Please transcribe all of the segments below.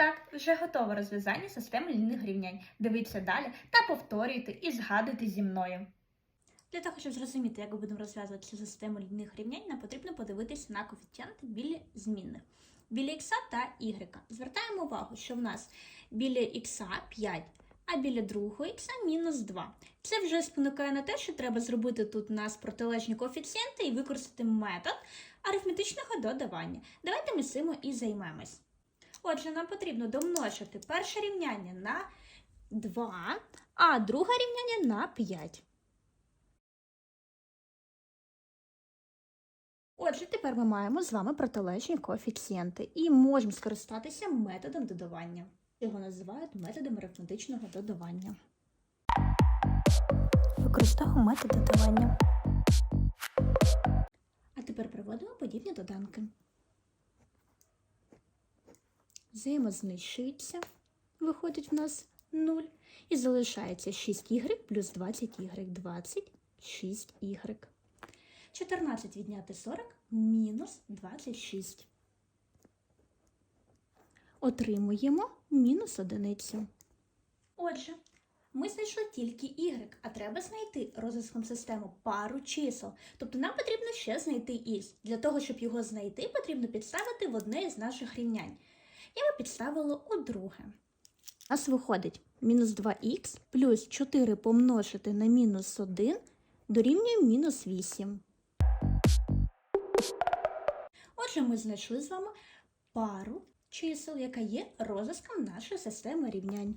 так, вже готове розв'язання системи лінійних рівнянь. Дивіться далі та повторюйте і згадуйте зі мною. Для того, щоб зрозуміти, як ми будемо розв'язувати цю систему лінійних рівнянь, нам потрібно подивитися на коефіцієнти біля змінних. Біля х та y. Звертаємо увагу, що в нас біля х 5, а біля другого х мінус 2. Це вже спонукає на те, що треба зробити тут у нас протилежні коефіцієнти і використати метод арифметичного додавання. Давайте ми цим і займемось. Отже, нам потрібно домножити перше рівняння на 2, а друге рівняння на 5. Отже, тепер ми маємо з вами протилежні коефіцієнти і можемо скористатися методом додавання. Його називають методом арифметичного додавання. Використовуємо метод додавання. А тепер проводимо подібні доданки. Взаємознищується, виходить в нас 0. І залишається 6y плюс 20y. 26y. 14 відняти 40 мінус 26. Отримуємо мінус одиницю. Отже, ми знайшли тільки y, а треба знайти розв'язком систему пару чисел. Тобто нам потрібно ще знайти х. Для того, щоб його знайти, потрібно підставити в одне із наших рівнянь. Я би підставила у друге. У нас виходить мінус 2х плюс 4 помножити на мінус 1 дорівнює мінус 8. Отже, ми знайшли з вами пару чисел, яка є розв'язком нашої системи рівнянь.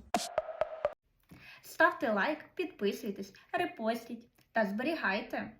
Ставте лайк, підписуйтесь, репостіть та зберігайте.